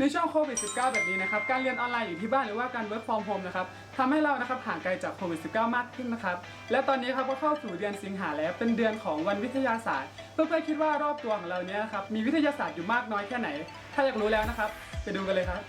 ในช่วงโควิด -19 แบบนี้นะครับ การเรียนออนไลน์อยู่ที่บ้านหรือว่าการ work from home นะครับทำให้เรานะครับห่างไกลจากโควิด -19 มากขึ้นนะครับ และตอนนี้ครับก็เข้าสู่เดือนสิงหาแล้วเป็นเดือนของวันวิทยาศาสตร์ เพื่อนๆคิดว่ารอบตัวของเราเนี้ยครับมีวิทยาศาสตร์อยู่มากน้อยแค่ไหน ถ้าอยากรู้แล้วนะครับ ไปดูกันเลยครับ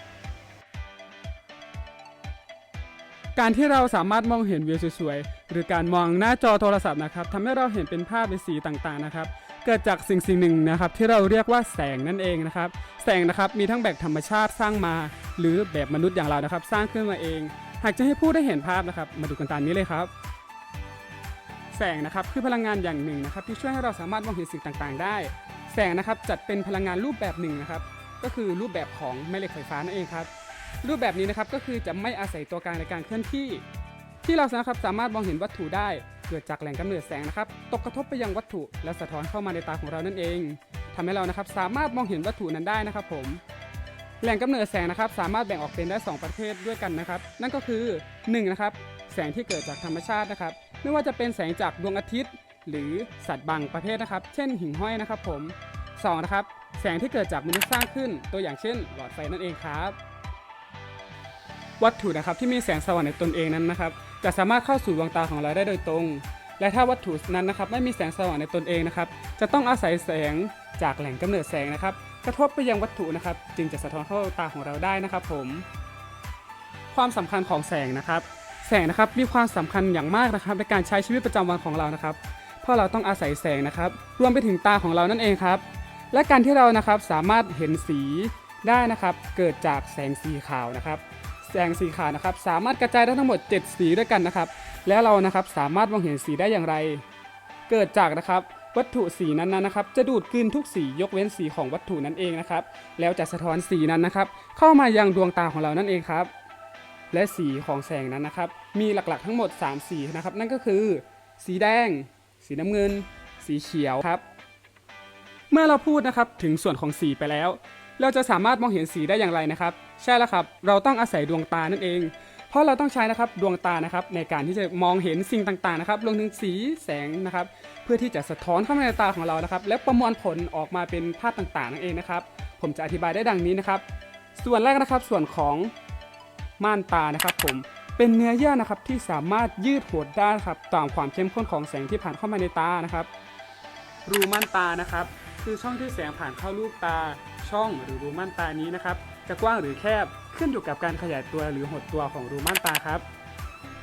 การที่เราสามารถมองเห็นวิวสวยๆหรือการมองหน้าจอโทรศัพท์นะครับทำให้เราเห็นเป็นภาพเป็นสีต่างๆนะครับ กิดจากสิ่งสิ่งหนึ่งนะครับที่เราเรียกว่าแสงนั่นเองนะครับ แสงนะครับมีทั้งแบบธรรมชาติสร้างมา หรือแบบมนุษย์อย่างเรานะครับ สร้างขึ้นมาเอง หากจะให้ผู้ได้เห็นภาพนะครับ มาดูกันตามนี้เลยครับ แสงนะครับคือพลังงานอย่างหนึ่งนะครับ ที่ช่วยให้เราสามารถมองเห็นสิ่งต่างๆ ได้ แสงนะครับจัดเป็นพลังงานรูปแบบหนึ่งนะครับ ก็คือรูปแบบของแม่เหล็กไฟฟ้านั่นเองครับรูปแบบนี้นะครับก็คือจะไม่อาศัยตัวกลางในการเคลื่อนที่ ที่เราสามารถมองเห็นวัตถุได้ เกิดจากแหล่งกำเนิดแสงนะครับตกกระทบไปยังวัตถุและสะท้อนเข้ามาในตาของเรานั่นเองทำให้เรานะครับสามารถมองเห็นวัตถุนั้นได้นะครับผมแหล่งกำเนิดแสงนะครับสามารถแบ่งออกเป็นได้ 2 ประเภทด้วยกันนะครับ นั่นก็คือ1นะครับแสงที่เกิดจากธรรมชาตินะครับ ไม่ว่าจะเป็นแสงจากดวงอาทิตย์ หรือสัตว์บางประเภทนะครับ เช่นหิ่งห้อยนะครับผมสองนะครับแสงที่เกิดจากมนุษย์สร้างขึ้นตัวอย่างเช่น หลอดไฟนั่นเองครับ วัตถุนะครับที่มีแสงสว่างในตนเองนั้นนะครับ จะสามารถเข้าสู่ดวงตาของเราได้โดยตรง และถ้าวัตถุนั้นนะครับไม่มีแสงสว่างในตนเองนะครับ จะต้องอาศัยแสงจากแหล่งกำเนิดแสงนะครับ กระทบไปยังวัตถุนะครับ จึงจะสะท้อนเข้าตาของเราได้นะครับ ผม ความสำคัญของแสงนะครับ แสงนะครับมีความสำคัญอย่างมากนะครับ ในการใช้ชีวิตประจำวันของเรานะครับ เพราะเราต้องอาศัยแสงนะครับ รวมไปถึงตาของเรานั่นเองครับ และการที่เรานะครับสามารถเห็นสีได้นะครับ เกิดจากแสงสีขาวนะครับ แสงสีขาวนะครับ สามารถกระจายได้ทั้งหมด 7 สีด้วยกันนะครับ แล้วเรานะครับสามารถมองเห็นสีได้อย่างไร เกิดจากนะครับวัตถุสีนั้นๆนะครับ จะดูดกลืนทุกสียกเว้นสีของวัตถุนั้นเองนะครับ แล้วจะสะท้อนสีนั้นนะครับ เข้ามายังดวงตาของเรานั่นเองครับ และสีของแสงนั้นนะครับ มีหลักๆทั้งหมด 3 สีนะครับ นั่นก็คือ สีแดง สีน้ำเงิน สีเขียวครับ เมื่อเราพูดนะครับถึงส่วนของสีไปแล้ว เราจะสามารถมองเห็นสีได้อย่างไรนะครับ ใช่แล้วครับ เราต้องอาศัยดวงตานั่นเอง เพราะเราต้องใช้นะครับดวงตานะครับในการที่จะมองเห็นสิ่งต่างๆนะครับรวมถึงสีแสงนะครับ เพื่อที่จะสะท้อนเข้ามาในตาของเรานะครับ และประมวลผลออกมาเป็นภาพต่างๆนั่นเองนะครับ ผมจะอธิบายได้ดังนี้นะครับ ส่วนแรกนะครับส่วนของม่านตานะครับ ผมเป็นเนื้อเยื่อนะครับที่สามารถยืดหดได้ครับตามความเข้มข้นของแสงที่ผ่านเข้ามาในตานะครับ รูม่านตานะครับ คือช่องที่แสงผ่านเข้าลูกตา ช่องหรือรูม่านตานี้นะครับ จะกว้างหรือแคบขึ้นอยู่กับการขยายตัวหรือหดตัวของรูม่านตาครับ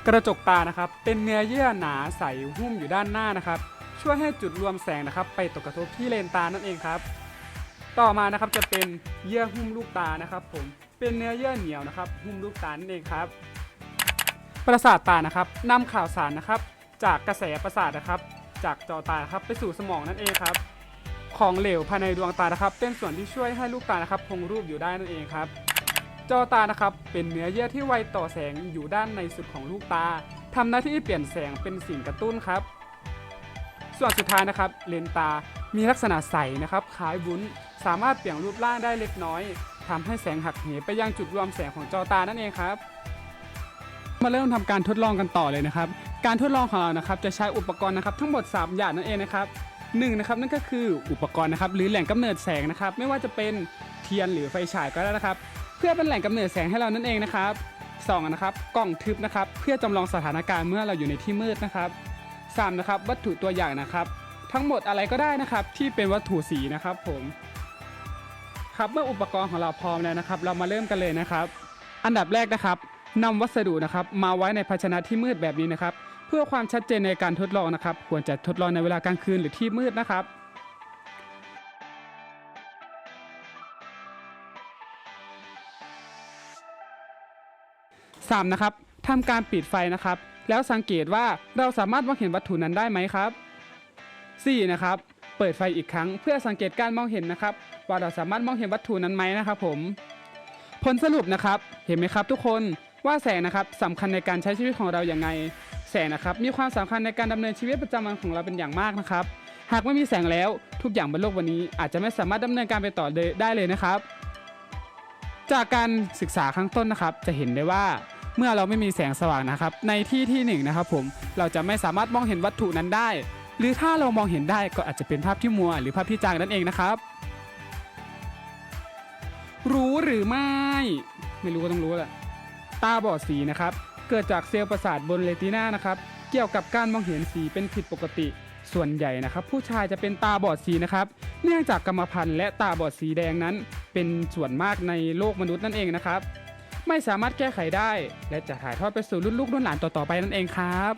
กระจกตานะครับ เป็นเนื้อเยื่อหนาใสหุ้มอยู่ด้านหน้านะครับ ช่วยให้จุดรวมแสงนะครับ ไปตกกระทบที่เลนตานั่นเองครับ ต่อมานะครับจะเป็นเยื่อหุ้มลูกตานะครับ ผมเป็นเนื้อเยื่อเหนียวนะครับ หุ้มลูกตานั่นเองครับ ประสาทตานะครับนำข่าวสารนะครับ จากกระแสประสาทนะครับ จากจอตาครับไปสู่สมองนั่นเองครับ ของเหลวภายในดวงตานะครับ เป็นส่วนที่ช่วยให้ลูกตานะครับคงรูปอยู่ได้นั่นเองครับจอตานะครับเป็นเนื้อเยื่อที่ไวต่อแสงอยู่ด้านในสุดของลูกตาทำหน้าที่เปลี่ยนแสงเป็นสิ่งกระตุ้นครับ ส่วนสุดท้ายนะครับ เลนตามีลักษณะใสนะครับคล้ายวุ้นสามารถเปลี่ยนรูปร่างได้เล็กน้อยทำให้แสงหักเหไปยังจุดรวมแสงของจอตานั่นเองครับ มาเริ่มทำการทดลองกันต่อเลยนะครับ การทดลองของเรานะครับจะใช้อุปกรณ์นะครับทั้งหมด 3 อย่างนั่นเองนะครับ หนึ่งนะครับนั่นก็คืออุปกรณ์นะครับหรือแหล่งกำเนิดแสงนะครับ ไม่ว่าจะเป็นเทียนหรือไฟฉายก็ได้นะครับ เพื่อเป็นแหล่งกำเนิดแสงให้เรานั่นเองนะครับสองนะครับกล่องทึบนะครับ เพื่อจำลองสถานการณ์เมื่อเราอยู่ในที่มืดนะครับสามนะครับวัตถุตัวอย่างนะครับ ทั้งหมดอะไรก็ได้นะครับ ที่เป็นวัตถุสีนะครับผมครับเมื่ออุปกรณ์ของเราพร้อมแล้วนะครับ เรามาเริ่มกันเลยนะครับ อันดับแรกนะครับนำวัสดุนะครับ มาไว้ในภาชนะที่มืดแบบนี้นะครับ เพื่อความชัดเจนในการทดลองนะครับ ควรจะทดลองในเวลากลางคืนหรือที่มืดนะครับ 3. นะครับทำการปิดไฟนะครับ แล้วสังเกตว่าเราสามารถมองเห็นวัตถุนั้นได้ไหมครับ 4. นะครับเปิดไฟอีกครั้งเพื่อสังเกตการมองเห็นนะครับ ว่าเราสามารถมองเห็นวัตถุนั้นไหมนะครับผม ผลสรุปนะครับ เห็นไหมครับทุกคนว่าแสงนะครับสำคัญในการใช้ชีวิตของเราอย่างไง แสงนะครับมีความสำคัญในการดำเนินชีวิตประจำวันของเราเป็นอย่างมากนะครับ หากไม่มีแสงแล้วทุกอย่างบนโลกวันนี้อาจจะไม่สามารถดำเนินการไปต่อเลยได้เลยนะครับ จากการศึกษาข้างต้นนะครับ จะเห็นได้ว่าเมื่อเราไม่มีแสงสว่างนะครับ ในที่ที่หนึ่งนะครับผมเราจะไม่สามารถมองเห็นวัตถุนั้นได้ หรือถ้าเรามองเห็นได้ก็อาจจะเป็นภาพที่มัว หรือภาพที่จางนั่นเองนะครับ รู้หรือไม่ ไม่รู้ก็ต้องรู้แหละตาบอดสีนะครับ เกิดจากเซลล์ประสาทบนเลติน่านะครับเกี่ยวกับการมองเห็นสีเป็นผิดปกติ ส่วนใหญ่นะครับ ผู้ชายจะเป็นตาบอดสีนะครับเนื่องจากกรรมพันธุ์และตาบอดสีแดงนั้น เป็นส่วนมากในโลกมนุษย์นั่นเองนะครับ ไม่สามารถแก้ไขได้ และจะถ่ายทอดไปสู่รุ่นลูกรุ่นหลานต่อๆไปนั่นเองครับ